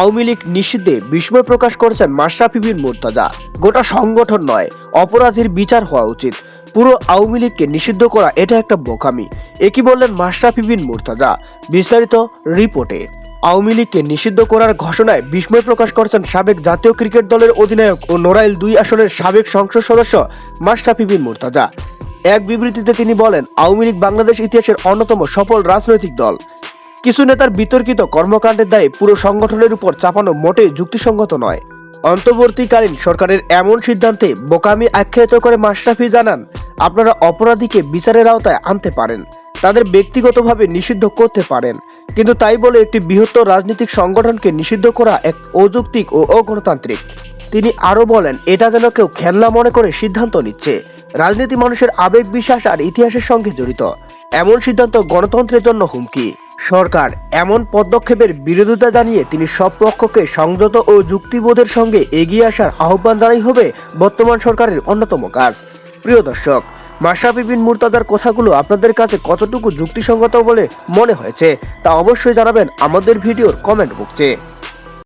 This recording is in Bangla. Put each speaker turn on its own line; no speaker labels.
আওয়ামী লীগ নিষিদ্ধে বিস্ময় প্রকাশ করেছেন মাশরাফি বিন মুর্তজা। গোটা সংগঠন নয়, অপরাধীর বিচার হওয়া উচিত। পুরো আওয়ামী লীগকে নিষিদ্ধ করা এটা একটা বোকামি। একই বললেন মাশরাফি বিন মুর্তজা। বিস্তারিত রিপোর্টে। আওয়ামী লীগকে নিষিদ্ধ করার ঘোষণায় বিস্ময় প্রকাশ করেছেন সাবেক জাতীয় ক্রিকেট দলের অধিনায়ক ও নোরাইল দুই আসনের সাবেক সংসদ সদস্য মাশরাফি বিন মুর্তজা। এক বিবৃতিতে তিনি বলেন, আওয়ামী লীগ বাংলাদেশ ইতিহাসের অন্যতম সফল রাজনৈতিক দল। কিছু নেতার বিতর্কিত কর্মকাণ্ডের দায়ে পুরো সংগঠনের উপর চাপানো মোটেই যুক্তিসঙ্গত নয়। অন্তর্বর্তীকালীন সরকারের এমন সিদ্ধান্তে বোকামি আখ্যায়িত করে মাশরাফি জানান, আপনারা অপরাধীকে বিচারের আওতায় আনতে পারেন, তাদের ব্যক্তিগতভাবে নিষিদ্ধ করতে পারেন। কিন্তু তাই বলে একটি বৃহত্তর রাজনৈতিক সংগঠনকে নিষিদ্ধ করা এক অযৌক্তিক ও অগণতান্ত্রিক। তিনি আরও বলেন, এটা যেন কেউ খেলনা মনে করে সিদ্ধান্ত নিচ্ছে। রাজনীতি মানুষের আবেগ, বিশ্বাস আর ইতিহাসের সঙ্গে জড়িত। এমন সিদ্ধান্ত গণতন্ত্রের জন্য হুমকি। সরকার এমন পদক্ষেপের বিরোধিতা জানিয়ে তিনি সব পক্ষকে সংযত ও যুক্তিবোধের সঙ্গে এগিয়ে আসার আহ্বান জানাই হবে বর্তমান সরকারের অন্যতম কাজ। প্রিয় দর্শক, মাশরাফি বিন মুর্তাদার কথাগুলো আপনাদের কাছে কতটুকু যুক্তিসঙ্গত বলে মনে হয়েছে তা অবশ্যই জানাবেন আমাদের ভিডিওর কমেন্ট বক্সে